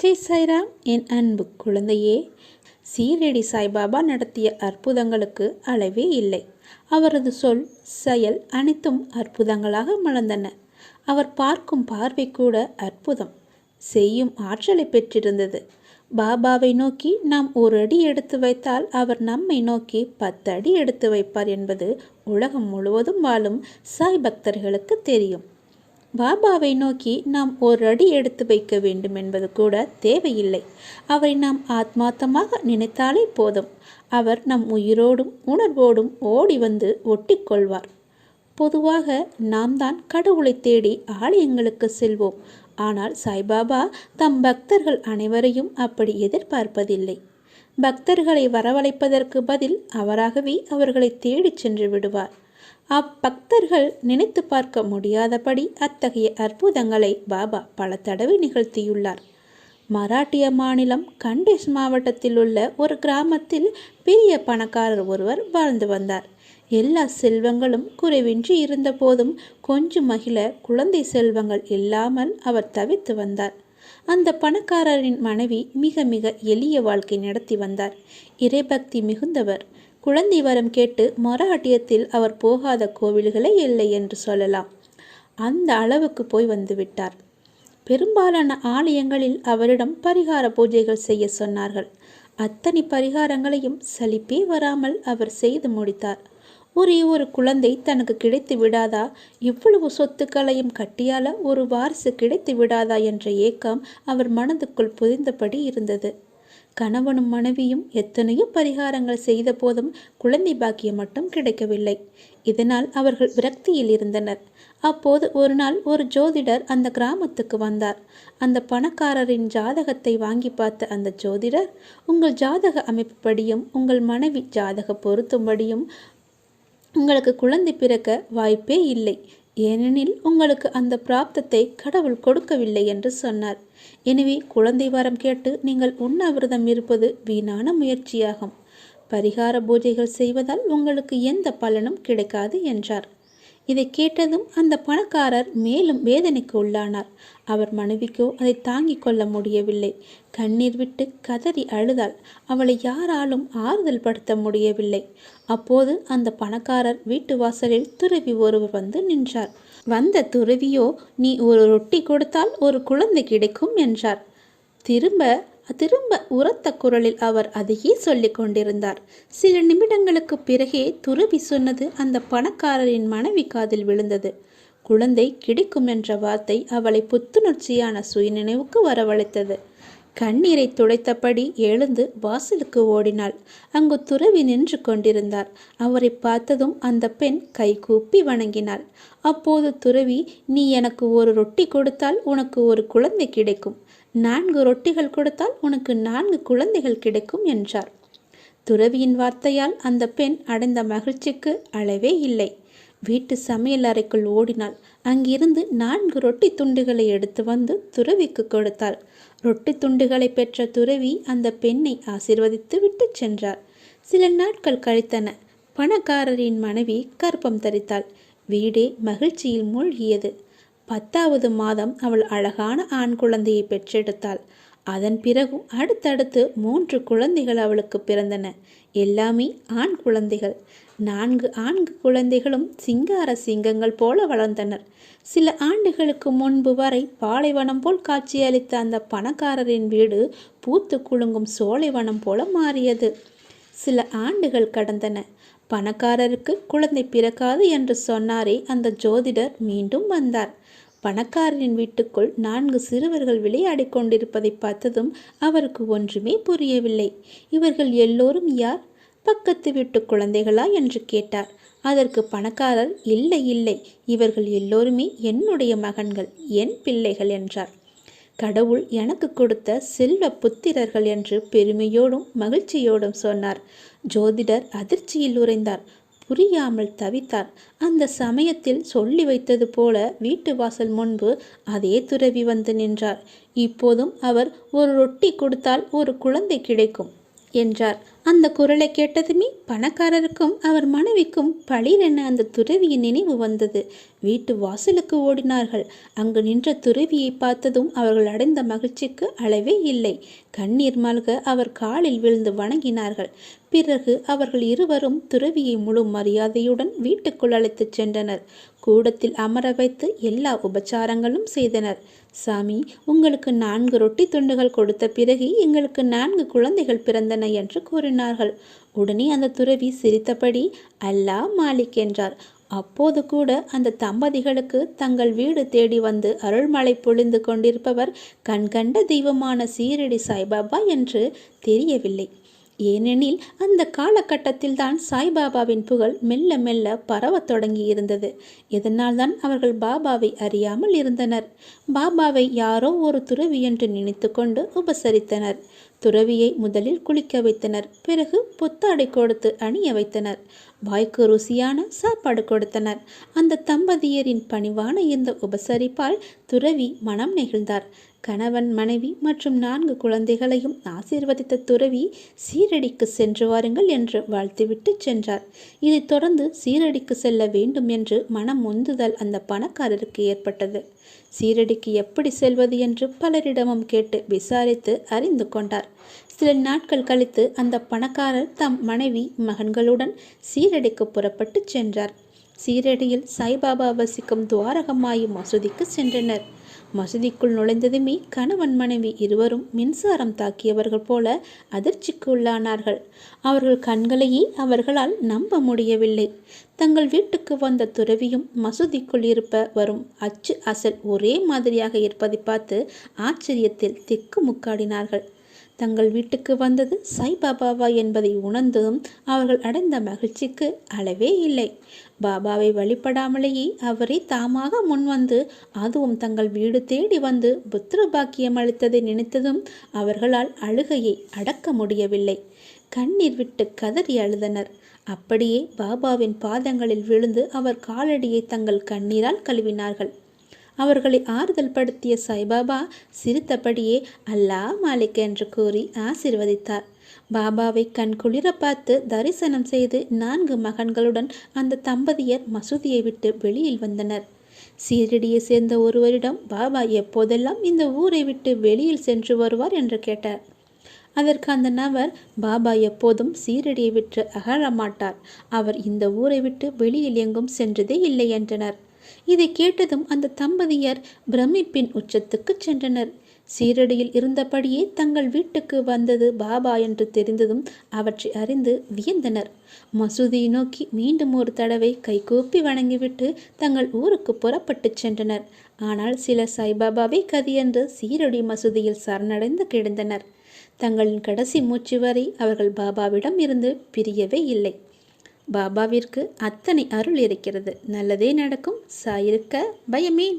ஜெய் சாய்ராம் என் அன்பு குழந்தையே சீரடி சாய்பாபா நடத்திய அற்புதங்களுக்கு அளவே இல்லை. அவரது சொல் செயல் அனைத்தும் அற்புதங்களாக மலர்ந்தன. அவர் பார்க்கும் பார்வை கூட அற்புதம். செய்யும் ஆற்றலை பெற்றிருந்தது. பாபாவை நோக்கி நாம் ஒரு அடி எடுத்து வைத்தால் அவர் நம்மை நோக்கி பத்து அடி எடுத்து வைப்பார் என்பது உலகம் முழுவதும் வாழும் சாய் பக்தர்களுக்கு தெரியும். பாபாவை நோக்கி நாம் ஒரு அடி எடுத்து வைக்க வேண்டும் என்பது கூட தேவையில்லை. அவரை நாம் ஆத்மார்த்தமாக நினைத்தாலே போதும். அவர் நம் உயிரோடும் உணர்வோடும் ஓடி வந்து ஒட்டிக்கொள்வார். பொதுவாக நாம் தான் கடவுளை தேடி ஆலயங்களுக்கு செல்வோம். ஆனால் சாய்பாபா தம் பக்தர்கள் அனைவரையும் அப்படி எதிர்பார்ப்பதில்லை. பக்தர்களை வரவழைப்பதற்கு பதில் அவராகவே அவர்களை தேடிச் சென்று விடுவார். அப்பக்தர்கள் நினைத்து பார்க்க முடியாதபடி அத்தகைய அற்புதங்களை பாபா பல தடவை நிகழ்த்தியுள்ளார். மராட்டிய மாநிலம் கண்டேஷ் மாவட்டத்தில் உள்ள ஒரு கிராமத்தில் பெரிய பணக்காரர் ஒருவர் வாழ்ந்து வந்தார். எல்லா செல்வங்களும் குறைவின்றி இருந்தபோதும் கொஞ்சம் மகிழ குழந்தை செல்வங்கள் இல்லாமல் அவர் தவித்து வந்தார். அந்த பணக்காரரின் மனைவி மிக மிக எளிய வாழ்க்கை நடத்தி வந்தார். இறைபக்தி மிகுந்தவர். குழந்தை வரம் கேட்டு மராட்டியத்தில் அவர் போகாத கோவில்களே இல்லை என்று சொல்லலாம். அந்த அளவுக்கு போய் வந்துவிட்டார் பெரும்பாலான ஆலயங்களில் அவரிடம் பரிகார பூஜைகள் செய்ய சொன்னார்கள். அத்தனை பரிகாரங்களையும் சலிப்பே வராமல் அவர் செய்து முடித்தார். ஒரே ஒரு குழந்தை தனக்கு கிடைத்து விடாதா? இவ்வளவு சொத்துக்களையும் கட்டியால ஒரு வாரிசு கிடைத்து விடாதா? என்ற ஏக்கம் அவர் மனதுக்குள் புதிந்தபடி இருந்தது. கணவனும் மனைவியும் எத்தனையோ பரிகாரங்கள் செய்த போதும் குழந்தை பாக்கியம் மட்டும் கிடைக்கவில்லை. இதனால் அவர்கள் விரக்தியில் இருந்தனர். அப்போது ஒரு நாள் ஒரு ஜோதிடர் அந்த கிராமத்துக்கு வந்தார். அந்த பணக்காரரின் ஜாதகத்தை வாங்கி பார்த்த அந்த ஜோதிடர் உங்கள் ஜாதக அமைப்புப்படியும் உங்கள் மனைவி ஜாதக பொருத்தும்படியும் உங்களுக்கு குழந்தை பிறக்க வாய்ப்பே இல்லை. ஏனெனில் உங்களுக்கு அந்த பிராப்தத்தை கடவுள் கொடுக்கவில்லை என்று சொன்னார். எனவே குழந்தை வாரம் கேட்டு நீங்கள் உண்ணாவிரதம் இருப்பது வீணான முயற்சியாகும். பரிகார பூஜைகள் செய்வதால் உங்களுக்கு எந்த பலனும் கிடைக்காது என்றார். இதை கேட்டதும் அந்த பணக்காரர் மேலும் வேதனைக்கு உள்ளானார். அவர் மனைவிக்கோ அதை தாங்கிக் கொள்ள முடியவில்லை. கண்ணீர் விட்டு கதறி அழுதாள். அவளை யாராலும் ஆறுதல் படுத்த முடியவில்லை. அப்போது அந்த பணக்காரர் வீட்டு வாசலில் துறவி ஒருவர் வந்து நின்றார். வந்த துறவியோ நீ ஒரு ரொட்டி கொடுத்தால் ஒரு குழந்தை கிடைக்கும் என்றார். திரும்ப திரும்ப உரத்த குரலில் அவர் அதையே சொல்லிக் கொண்டிருந்தார். சில நிமிடங்களுக்கு பிறகே துறவி சொன்னது அந்த பணக்காரரின் மனைவி காதில் விழுந்தது. குழந்தை கிடைக்கும் என்ற வார்த்தை அவளை புத்துணர்ச்சியான சுயநினைவுக்கு வரவழைத்தது. கண்ணீரை துடைத்தபடி எழுந்து வாசலுக்கு ஓடினாள். அங்கு துறவி நின்று கொண்டிருந்தார். அவரை பார்த்ததும் அந்த பெண் கை கூப்பி வணங்கினாள். அப்போது துறவி நீ எனக்கு ஒரு ரொட்டி கொடுத்தால் உனக்கு ஒரு குழந்தை கிடைக்கும். நான்கு ரொட்டிகள் கொடுத்தால் உனக்கு நான்கு குழந்தைகள் கிடைக்கும் என்றார். துறவியின் வார்த்தையால் அந்த பெண் அடைந்த மகிழ்ச்சிக்கு அளவே இல்லை. வீட்டு சமையல் அறைக்குள் ஓடினாள். அங்கிருந்து நான்கு ரொட்டி துண்டுகளை எடுத்து வந்து துறவிக்கு கொடுத்தாள். ரொட்டி துண்டுகளை பெற்ற துறவி அந்த பெண்ணை ஆசிர்வதித்து விட்டு சென்றார். சில நாட்கள் கழித்தன. பணக்காரரின் மனைவி கற்பம் தரித்தாள். வீடே மகிழ்ச்சியில் மூழ்கியது. பத்தாவது மாதம் அவள் அழகான ஆண் குழந்தையை பெற்றெடுத்தாள். அதன் பிறகும் அடுத்தடுத்து மூன்று குழந்தைகள் அவளுக்கு பிறந்தன. எல்லாமே ஆண் குழந்தைகள். நான்கு ஆண்கு குழந்தைகளும் சிங்கார சிங்கங்கள் போல வளர்ந்தனர். சில ஆண்டுகளுக்கு முன்பு வரை பாலைவனம் போல் காட்சியளித்த அந்த பணக்காரரின் வீடு பூத்து குலுங்கும் சோலைவனம் போல மாறியது. சில ஆண்டுகள் கடந்தன. பணக்காரருக்கு குழந்தை பிறக்காது என்று சொன்னாரே அந்த ஜோதிடர் மீண்டும் வந்தார். பணக்காரரின் வீட்டுக்குள் நான்கு சிறுவர்கள் விளையாடிக் கொண்டிருப்பதை பார்த்ததும் அவருக்கு ஒன்றுமே புரியவில்லை. இவர்கள் எல்லோரும் யார்? பக்கத்து வீட்டு குழந்தைகளா? என்று கேட்டார். அதற்கு பணக்காரர் இல்லை இல்லை இவர்கள் எல்லோருமே என்னுடைய மகன்கள் என் பிள்ளைகள் என்றார். கடவுள் எனக்கு கொடுத்த செல்வ புத்திரர்கள் என்று பெருமையோடும் மகிழ்ச்சியோடும் சொன்னார். ஜோதிடர் அதிர்ச்சியில் உறைந்தார். புரியாமல் தவித்தார் அந்த சமயத்தில் சொல்லி வைத்தது போல வீட்டு வாசல் முன்பு அதே துறவி வந்து நின்றார் இப்போதும் அவர் ஒரு ரொட்டி கொடுத்தால் ஒரு குழந்தை கிடைக்கும் என்றார். அந்த குரலை கேட்டதுமே பணக்காரருக்கும் அவர் மனைவிக்கும் பளிரென அந்த துறவியின் நினைவு வந்தது. வீட்டு வாசலுக்கு ஓடினார்கள். அங்கு நின்ற துறவியை பார்த்ததும் அவர்கள் அடைந்த மகிழ்ச்சிக்கு அளவே இல்லை. கண்ணீர் மல்க அவர் காலில் விழுந்து வணங்கினார்கள். பிறகு அவர்கள் இருவரும் துறவியை முழு மரியாதையுடன் வீட்டுக்குள் அழைத்துச் சென்றனர். கூடத்தில் அமர வைத்து எல்லா உபச்சாரங்களும் செய்தனர். சாமி உங்களுக்கு நான்கு ரொட்டி துண்டுகள் கொடுத்த பிறகு எங்களுக்கு நான்கு குழந்தைகள் பிறந்தன என்று கூறினார்கள். உடனே அந்த துறவி சிரித்தபடி அல்லா மாலிக் என்றார். அப்போது கூட அந்த தம்பதிகளுக்கு தங்கள் வீடு தேடி வந்து அருள்மழை பொழிந்து கொண்டிருப்பவர் கண்கண்ட தெய்வமான சீரடி சாய்பாபா என்று தெரியவில்லை. ஏனெனில் அந்த காலகட்டத்தில் தான் சாய்பாபாவின் புகழ் மெல்ல மெல்ல பரவத் தொடங்கி இருந்தது. இதனால் தான் அவர்கள் பாபாவை அறியாமல் இருந்தனர். பாபாவை யாரோ ஒரு துறவி என்று நினைத்து கொண்டு உபசரித்தனர். துறவியை முதலில் குளிக்க வைத்தனர். பிறகு புத்தாடை கொடுத்து அணிய வைத்தனர். வாய்க்கு ருசியான சாப்பாடு கொடுத்தனர். அந்த தம்பதியரின் பணிவான இந்த உபசரிப்பால் துறவி மனம் நெகிழ்ந்தார். கணவன் மனைவி மற்றும் நான்கு குழந்தைகளையும் ஆசீர்வதித்த துறவி சீரடிக்கு சென்று வாருங்கள் என்று வாழ்த்துவிட்டு சென்றார். இதைத் தொடர்ந்து சீரடிக்கு செல்ல வேண்டும் என்று மனம் உந்துதல் அந்த பணக்காரருக்கு ஏற்பட்டது. சீரடிக்கு எப்படி செல்வது என்று பலரிடமும் கேட்டு விசாரித்து அறிந்து கொண்டார். சில நாட்கள் கழித்து அந்த பணக்காரர் தம் மனைவி மகன்களுடன் சீரடிக்கு புறப்பட்டு சென்றார். சீரடியில் சாய்பாபா வசிக்கும் துவாரகமாயி மசூதிக்கு சென்றனர். மசூதிக்குள் நுழைந்ததுமே கணவன் மனைவி இருவரும் மின்சாரம் தாக்கியவர்கள் போல அதிர்ச்சிக்கு உள்ளானார்கள் அவர்கள் கண்களையே அவர்களால் நம்ப முடியவில்லை. தங்கள் வீட்டுக்கு வந்த துறவியும் மசூதிக்குள் இருப்ப வரும் அச்சு அசல் ஒரே மாதிரியாக இருப்பதை பார்த்து ஆச்சரியத்தில் திக்கு முக்காடினார்கள். தங்கள் வீட்டுக்கு வந்தது சாய்பாபாவா என்பதை உணர்ந்ததும் அவர்கள் அடைந்த மகிழ்ச்சிக்கு அளவே இல்லை. பாபாவை வழிபடாமலேயே அவரே தாமாக முன்வந்து அதுவும் தங்கள் வீடு தேடி வந்து புத்திர பாக்கியம் அளித்ததை நினைத்ததும் அவர்களால் அழுகையை அடக்க முடியவில்லை. கண்ணீர் விட்டு கதறி அழுதனர். அப்படியே பாபாவின் பாதங்களில் விழுந்து அவர் காலடியை தங்கள் கண்ணீரால் கழுவினார்கள். அவர்களை ஆறுதல் படுத்திய சாய்பாபா சிரித்தபடியே அல்லா மாலிக் என்று கூறி ஆசிர்வதித்தார். பாபாவை கண் குளிர பார்த்து தரிசனம் செய்து நான்கு மகன்களுடன் அந்த தம்பதியர் மசூதியை விட்டு வெளியில் வந்தனர். சீரடியை சேர்ந்த ஒருவரிடம் பாபா எப்போதெல்லாம் இந்த ஊரை விட்டு வெளியில் சென்று வருவார்? என்று கேட்டார். அதற்கு அந்த நபர் பாபா எப்போதும் சீரடியை விட்டு அகழமாட்டார் அவர் இந்த ஊரை விட்டு வெளியில் எங்கும் சென்றதே இல்லை என்றனர். இதை கேட்டதும் அந்த தம்பதியர் பிரமிப்பின் உச்சத்துக்கு சென்றனர். சீரடியில் இருந்தபடியே தங்கள் வீட்டுக்கு வந்தது பாபா என்று தெரிந்ததும் அவற்றை அறிந்து வியந்தனர். மசூதியை நோக்கி மீண்டும் ஒரு தடவை கைகூப்பி வணங்கிவிட்டு தங்கள் ஊருக்கு புறப்பட்டு சென்றனர். ஆனால் சில சாய்பாபாவை கதியென்று சீரடி மசூதியில் சரணடைந்து கிடந்தனர். தங்களின் கடைசி மூச்சு வரை அவர்கள் பாபாவிடம் இருந்து பிரியவே இல்லை. பாபாவிற்கு அத்தனை அருள் இருக்கிறது. நல்லதே நடக்கும். சாயிருக்க பயமேன்.